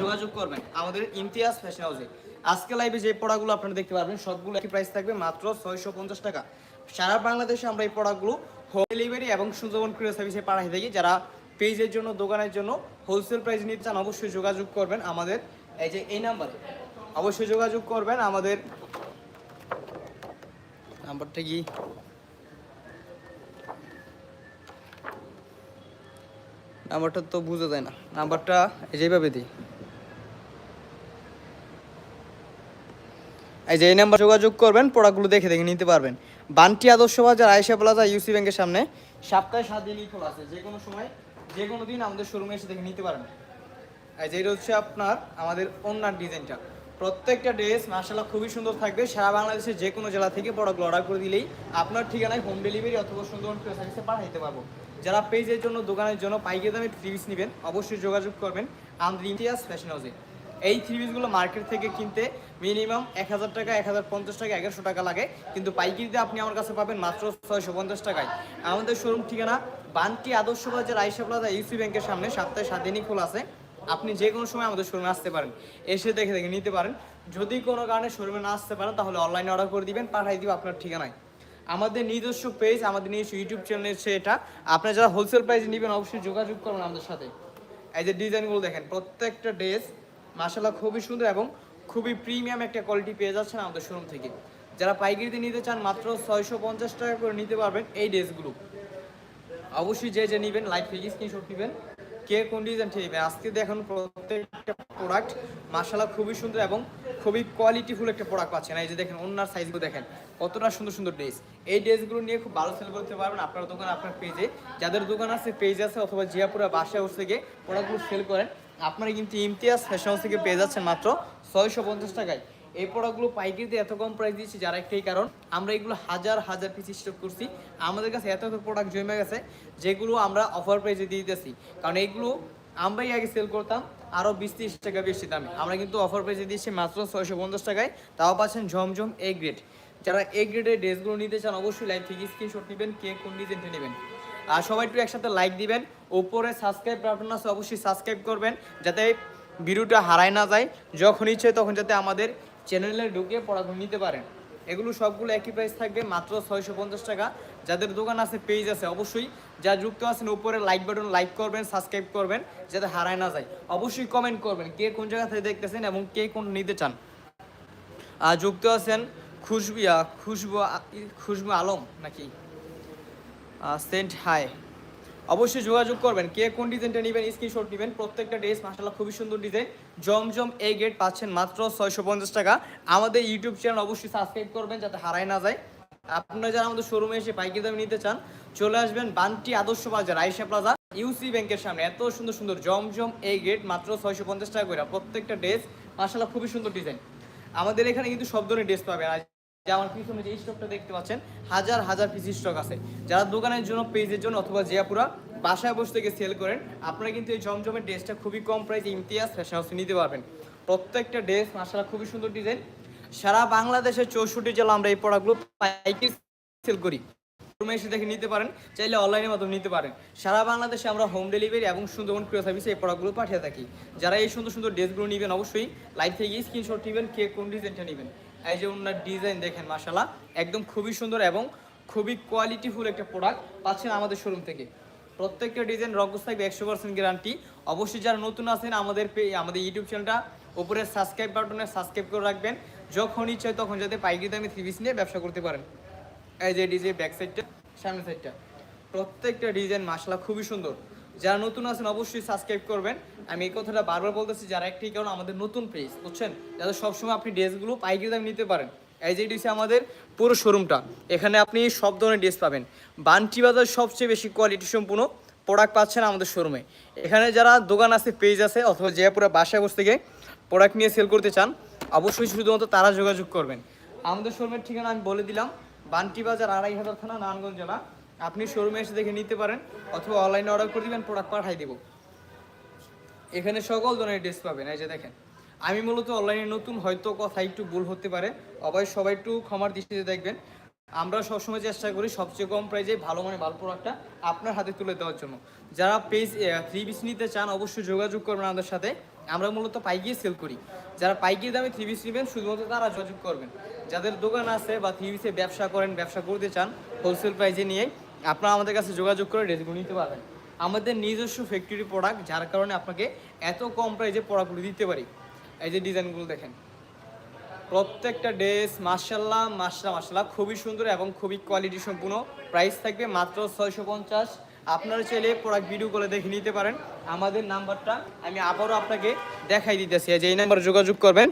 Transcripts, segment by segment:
যোগাযোগ করবেন। আমাদের ইমতিয়াজ ফ্যাশন হাউসে আজকে লাইভে যে পড়াগুলো আপনারা দেখতে পারবেন, সবগুলো একই প্রাইস থাকবে, মাত্র ছয়শো পঞ্চাশ টাকা। সারা বাংলাদেশে আমরা এই পড়াগুলো হোম ডেলিভারি এবং সুন্দরবন কুরিয়ার সার্ভিসে পাঠিয়ে থাকি। যারা পেজের জন্য, দোকানের জন্য হোলসেল প্রাইস নিতে চান, অবশ্যই যোগাযোগ করবেন আমাদের, এই যে এই নাম্বারে অবশ্যই যোগাযোগ করবেন আমাদের নাম্বারটা কি? নাম্বারটা তো বুঝা যায় না। নাম্বারটা যেভাবে দিই। এই যে এই নাম্বার যোগাযোগ করবেন প্রোডাক্টগুলো দেখে দেখে নিতে পারবেন। বান্টি আদর্শ বাজার আয়েশা প্লাজা ইউসি ব্যাংকের সামনে। সপ্তাহে সাত দিনই খোলা আছে, যে কোনো সময়, যে কোনো দিন আমাদের শোরুমে এসে দেখে নিতে পারবেন। এই যে এটা হচ্ছে আপনার, আমাদের অন্যান্য ডিজাইনটা। প্রত্যেকটা ড্রেস মার্শাল্লাহ খুবই সুন্দর থাকবে। সারা বাংলাদেশের যে কোনো জেলা থেকে প্রোডাক্ট অর্ডার করে দিলেই আপনার ঠিকানায় হোম ডেলিভারি অথবা সুন্দরবন প্রিয় সার্ভিসে পাঠিয়ে দিতে পারব। যারা পেজের জন্য, দোকানের জন্য পাইকারি দামে পিস নেবেন, অবশ্যই যোগাযোগ করবেন। আমাদের ইমতিয়াজ ফ্যাশন হাউসে এই থ্রি পিসগুলো মার্কেট থেকে কিনতে মিনিমাম এক হাজার টাকা, এক হাজার পঞ্চাশ টাকা, এগারোশো টাকা লাগে। কিন্তু পাইকারিতে আপনি আমার কাছে পাবেন মাত্র ছয়শো পঞ্চাশ টাকায়। আমাদের শোরুম ঠিকানা বানটি আদর্শ বাজার আইসা প্লাজা ইউসি ব্যাংকের সামনে। সপ্তাহে সাত দিনই খোলা আছে। আপনি যে কোনো সময় আমাদের শোরুমে আসতে পারেন। এসে দেখে দেখে নিতে পারেন। যদি কোনো কারণে শোরুমে না আসতে পারেন, তাহলে অনলাইনে অর্ডার করে দিবেন পাঠাই দিব আপনার ঠিকানায়। আমাদের নিজস্ব পেজ আমাদের নিজস্ব ইউটিউব চ্যানেল হচ্ছে এটা। আপনারা যারা হোলসেল প্রাইসে নেবেন, অবশ্যই যোগাযোগ করবেন আমাদের সাথে। এই যে ডিজাইনগুলো দেখেন, প্রত্যেকটা ড্রেস মাসাল্লাহ খুবই সুন্দর এবং খুবই প্রিমিয়াম একটা কোয়ালিটি পেয়ে যাচ্ছেন আমাদের শোরুম থেকে। যারা পাইকারিতে নিতে চান মাত্র ছয়শো পঞ্চাশ টাকা করে নিতে পারবেন এই ড্রেসগুলো। অবশ্যই যে যে নেবেন লাইভ থেকে স্ক্রিনশট নেবেন। কে কোন ডিজাইন ঠিক নেবেন, আজকে দেখুন প্রত্যেকটা প্রোডাক্ট মাসাল্লাহ খুবই সুন্দর এবং খুবই কোয়ালিটিফুল একটা প্রোডাক্ট পাচ্ছেন। এই যে দেখেন অন্যার সাইজগুলো দেখেন, কতটা সুন্দর সুন্দর ড্রেস এই ড্রেসগুলো নিয়ে খুব ভালো সেল করতে পারবেন আপনার দোকান, আপনার পেজে যাদের দোকান আছে পেজ আছে অথবা জিয়াপুরা বাসায় হাউস থেকে প্রোডাক্টগুলো সেল করেন আপনারা কিন্তু ইমতিয়াজ ফ্যাশন হাউস থেকে পেয়ে যাচ্ছেন মাত্র ছয়শো পঞ্চাশ টাকায়। এই প্রোডাক্টগুলো পাইকারিতে এত কম প্রাইস দিচ্ছি যার একটাই কারণ, আমরা এগুলো হাজার হাজার পিস স্টক করছি। আমাদের কাছে এত এত প্রোডাক্ট জমে গেছে, যেগুলো আমরা অফার প্রাইসে দিয়ে দিতেছি। কারণ এইগুলো আমরাই আগে সেল করতাম আরও বিশ তিরিশ টাকা বেশি দামে। আমরা কিন্তু অফার প্রাইসে দিচ্ছি মাত্র ছয়শো পঞ্চাশ টাকায়, তাও পাচ্ছেন ঝমঝম এ গ্রেড যারা এ গ্রেডের ড্রেসগুলো নিতে চান, অবশ্যই লাইভ থেকে স্ক্রিনশট নেবেন, কে কোন ডিজাইনটা নেবেন। আর সবাই একটু একসাথে লাইক দিবেন। ওপরে সাবস্ক্রাইব বাটন আছে অবশ্যই সাবস্ক্রাইব করবেন যাতে ভিডিওটা হারায় না যায়। যখন ইচ্ছে তখন যাতে আমাদের চ্যানেলে ঢুকে পড়াগুলো নিতে পারেন। এগুলো সবগুলো একই প্রাইস থাকবে মাত্র ছয়শো পঞ্চাশ টাকা। যাদের দোকান আছে পেজ আছে অবশ্যই যা যুক্ত আছেন উপরে লাইক বাটন লাইক করবেন সাবস্ক্রাইব করবেন যাতে হারায় না যায়। অবশ্যই কমেন্ট করবেন কে কোন জায়গা থেকে দেখতেছেন এবং কে কোন নিতে চান। আর যুক্ত আছেন খুশবু ইয়া, খুশবু খুশবু আলম নাকি? সেন্ট হাই অবশ্যই যোগাযোগ করবেন, কে কোন ডিজাইনটা নেবেন স্ক্রিনশট নেবেন, প্রত্যেকটা ড্রেস মাসাল্লাহ খুবই সুন্দর ডিজাইন। জমজম এই গেট পাচ্ছেন মাত্র ছয়শো পঞ্চাশ টাকা। আমাদের ইউটিউব চ্যানেল অবশ্যই সাবস্ক্রাইব করবেন যাতে হারায় না যায়। আপনারা যারা আমাদের শোরুমে এসে পাইকারি দামে নিতে চান, চলে আসবেন বান্টি আদর্শ বাজার আইসা প্লাজা ইউসি ব্যাংকের সামনে। এত সুন্দর সুন্দর, জমজম এই গেট মাত্র ছয়শো পঞ্চাশ টাকা করে। প্রত্যেকটা ড্রেস মাসাল্লাহ খুবই সুন্দর ডিজাইন। আমাদের এখানে কিন্তু সব ধরনের ড্রেস পাবেন। যে আমার পিছনে যে স্টকটা দেখতে পাচ্ছেন, হাজার হাজার পিস স্টক আছে। যারা দোকানের জন্য, পেজের জন্য অথবা জিয়াপুরা বাসায় বসে থেকে সেল করেন, আপনারা কিন্তু এই জমজমের ড্রেসটা খুবই কম প্রাইসে ইমতিয়াজ ফ্যাশন হাউসে নিতে পারবেন। প্রত্যেকটা ড্রেস মাসালা খুবই সুন্দর ডিজাইন সারা বাংলাদেশের চৌষট্টি জেলা আমরা এই প্রোডাক্টগুলো পাইকারি সেল করি। রুমে এসে দেখে নিতে পারেন, চাইলে অনলাইনের মাধ্যমে নিতে পারেন। সারা বাংলাদেশে আমরা হোম ডেলিভারি এবং সুন্দরবন ক্রিয় সার্ভিসে এই প্রোডাক্টগুলো পাঠিয়ে থাকি। যারা এই সুন্দর সুন্দর ড্রেসগুলো নেবেন অবশ্যই লাইভ থেকে স্ক্রিনশট নেবেন, কে কোন ডিজাইনটা নেবেন। এই যে ওনার ডিজাইন দেখেন মাসালা একদম খুবই সুন্দর এবং খুবই কোয়ালিটিফুল একটা প্রোডাক্ট পাচ্ছেন আমাদের শোরুম থেকে। প্রত্যেকটা ডিজাইন রকস থাকবে, একশো পার্সেন্ট গ্যারান্টি অবশ্যই যারা নতুন আছেন, আমাদের আমাদের ইউটিউব চ্যানেলটা উপরে সাবস্ক্রাইব বাটনে সাবস্ক্রাইব করে রাখবেন। যখন ইচ্ছে তখন যাতে পাইকারি দামে থ্রি পিস নিয়ে ব্যবসা করতে পারেন। এই যে ডিজে ব্যাক সাইডটা সামনে সাইডটা প্রত্যেকটা ডিজাইন মাসলা খুবই সুন্দর। যারা নতুন আছেন, অবশ্যই সাবস্ক্রাইব করবেন। আমি এই কথাটা বারবার বলতেছি, যারা একটি কারণ আমাদের নতুন পেজ বুঝছেন? যাতে সবসময় আপনি ড্রেসগুলো পাইকারি দাম নিতে পারেন। এই যে ডিসে আমাদের পুরো শোরুমটা এখানে আপনি সব ধরনের ড্রেস পাবেন। বান্টি বাজার সবচেয়ে বেশি কোয়ালিটি সম্পূর্ণ প্রোডাক্ট পাচ্ছেন আমাদের শোরুমে এখানে যারা দোকান আছে পেজ আছে, অথবা জয়পুরা বাসায় বসে থেকে প্রোডাক্ট নিয়ে সেল করতে চান, অবশ্যই শুধুমাত্র তারা যোগাযোগ করবেন। আমাদের শোরুমের ঠিকানা আমি বলে দিলাম, বান্টি বাজার আড়াই হাজার থানা, নারায়ণগঞ্জ জেলা। আপনি শোরুমে এসে দেখে নিতে পারেন, অথবা অনলাইনে অর্ডার করে দিবেন প্রোডাক্ট পাঠাই দেবো। এখানে সকল ধরনের ড্রেস পাবেন, এই যে দেখেন। আমি মূলত অনলাইনে নতুন হয়তো কথা একটু ভুল হতে পারে, অবশ্যই সবাই একটু ক্ষমার দৃষ্টিতে দেখবেন। আমরা সবসময় চেষ্টা করি সবচেয়ে কম প্রাইজে ভালো মানে ভালো প্রোডাক্টটা আপনার হাতে তুলে দেওয়ার জন্য। যারা পেজ থ্রি পিস নিতে চান, অবশ্যই যোগাযোগ করবেন আমাদের সাথে। আমরা মূলত পাইকিয়ে সেল করি। যারা পাইকিরি দামে থ্রি পিস নেবেন, শুধুমাত্র তারা যোগাযোগ করবেন। যাদের দোকান আছে বা থ্রি পিসে ব্যবসা করেন, ব্যবসা করতে চান হোলসেল প্রাইজে নিয়ে আপনারা আমাদের কাছে যোগাযোগ করে ড্রেসগুলো নিতে পারবেন। আমাদের নিজস্ব ফ্যাক্টরি প্রোডাক্ট যার কারণে আপনাকে এত কম প্রাইজে প্রোডাক্টগুলো দিতে পারি। এই যে ডিজাইনগুলো দেখেন। প্রত্যেকটা ড্রেস মার্শাল্লাহ মার্শাল্লাহ মার্শাল্লাহ খুবই সুন্দর এবং খুবই কোয়ালিটি সম্পূর্ণ। প্রাইস থাকবে মাত্র ছয়শো পঞ্চাশ। আপনারা চাইলে প্রোডাক্ট ভিডিও করে দেখে নিতে পারেন। আমাদের নাম্বারটা আমি আবারও আপনাকে দেখাই দিতেছি। যে এই নাম্বারে যোগাযোগ করবেন।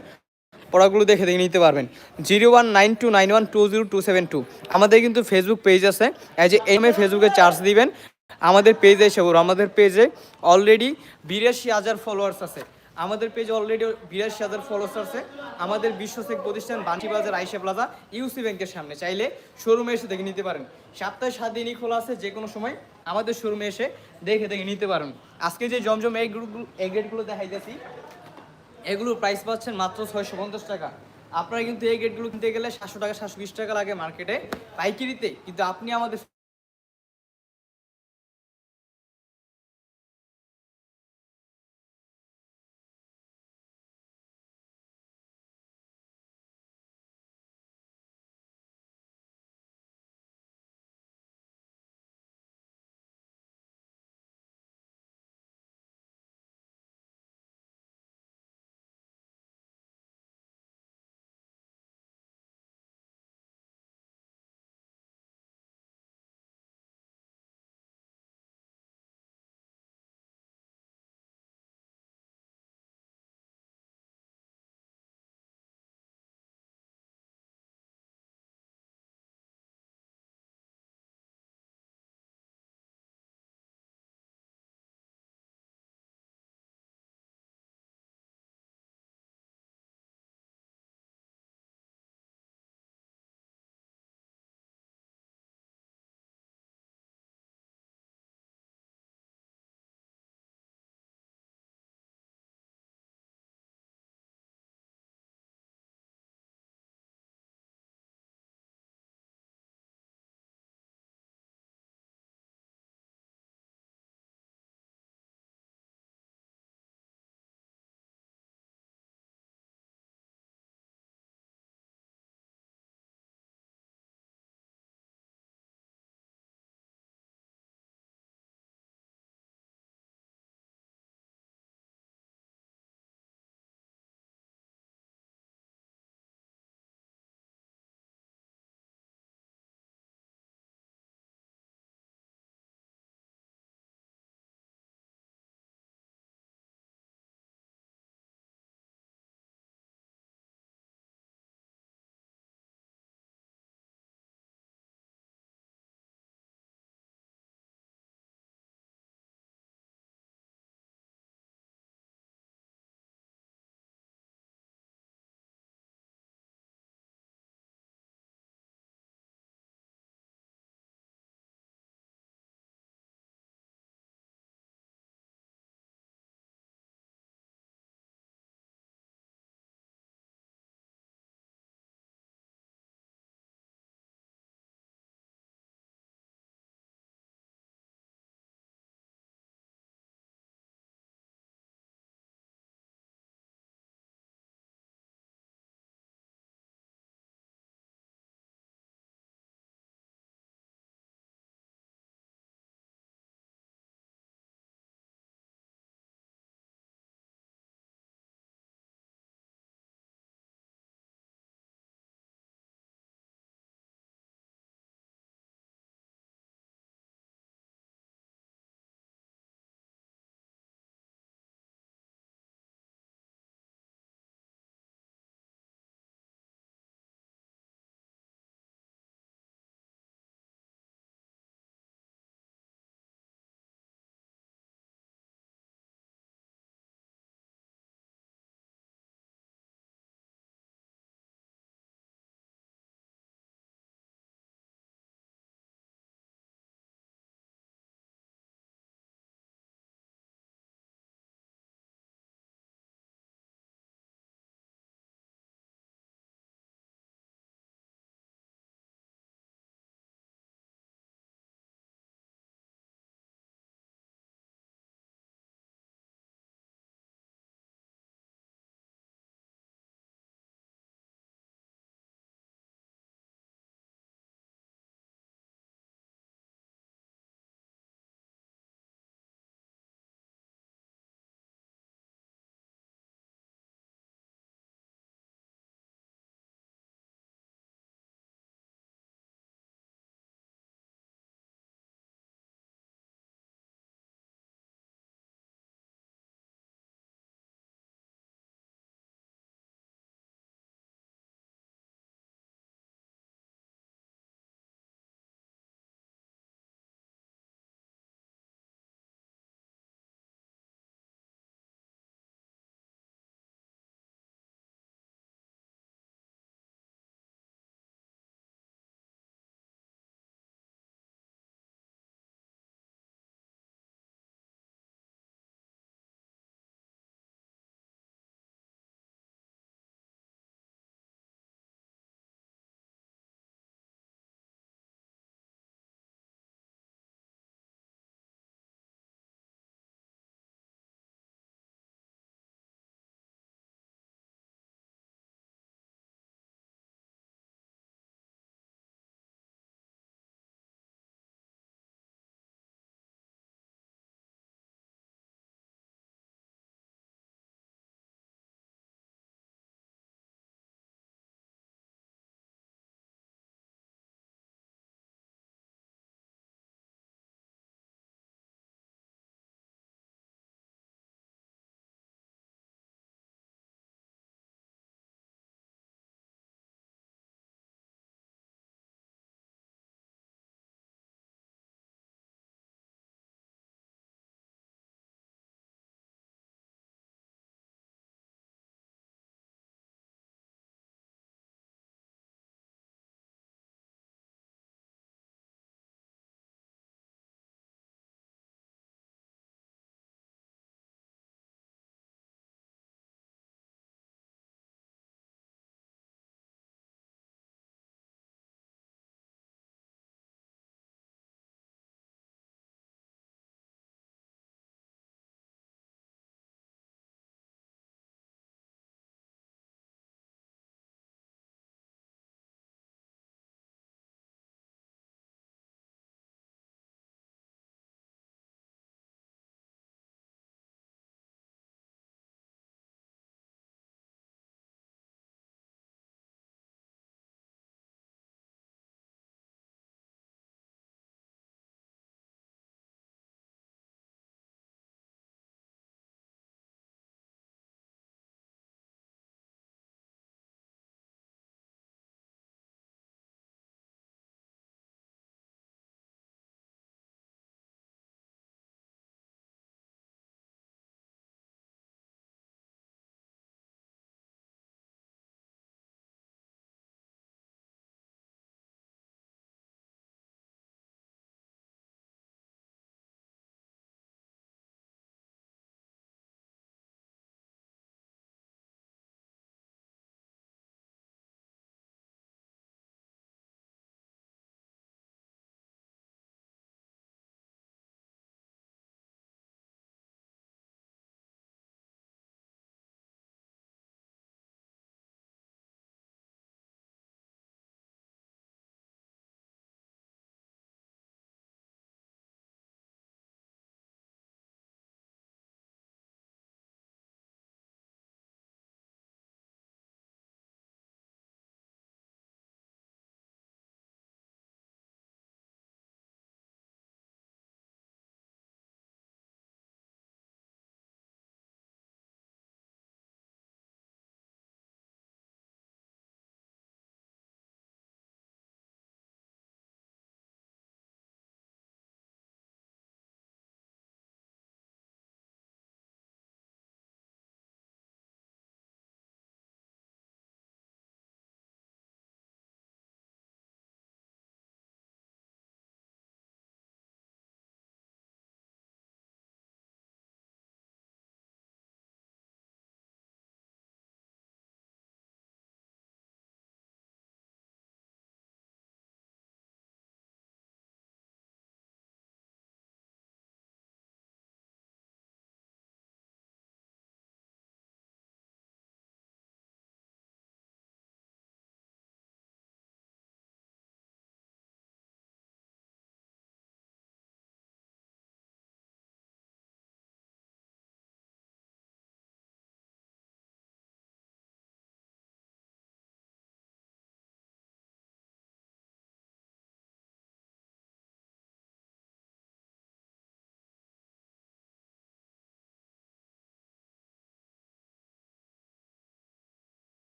প্রোডাক্টগুলো দেখে দেখে নিতে পারবেন। Zero one nine two nine one two zero two seven two. আমাদের কিন্তু ফেসবুক পেজ আছে। এই যে এম এ ফেসবুকে চার্জ দিবেন। আমাদের পেজে এসে পড়ো আমাদের পেজে অলরেডি বিরাশি হাজার ফলোয়ার্স আছে। আমাদের পেজে অলরেডি বিরাশি হাজার ফলোয়ার্স আছে। আমাদের বিশ্বসেক প্রতিষ্ঠান বাজার আইসা প্লাজা ইউসি ব্যাংকের সামনে। চাইলে শোরুমে এসে দেখে নিতে পারেন। সপ্তাহে সাত দিনই খোলা আছে যে কোনো সময় আমাদের শোরুমে এসে দেখে দেখে নিতে পারেন। আজকে যে জমজম এই গ্রুপগুলো এই গেটগুলো দেখাইতেছি এগুলোর প্রাইস পাচ্ছেন মাত্র ছয়শো পঞ্চাশ টাকা। আপনারা কিন্তু এই গেটগুলো কিনতে গেলে সাতশো টাকা, সাতশো বিশ টাকা লাগে মার্কেটে পাইকারিতে, কিন্তু আপনি আমাদের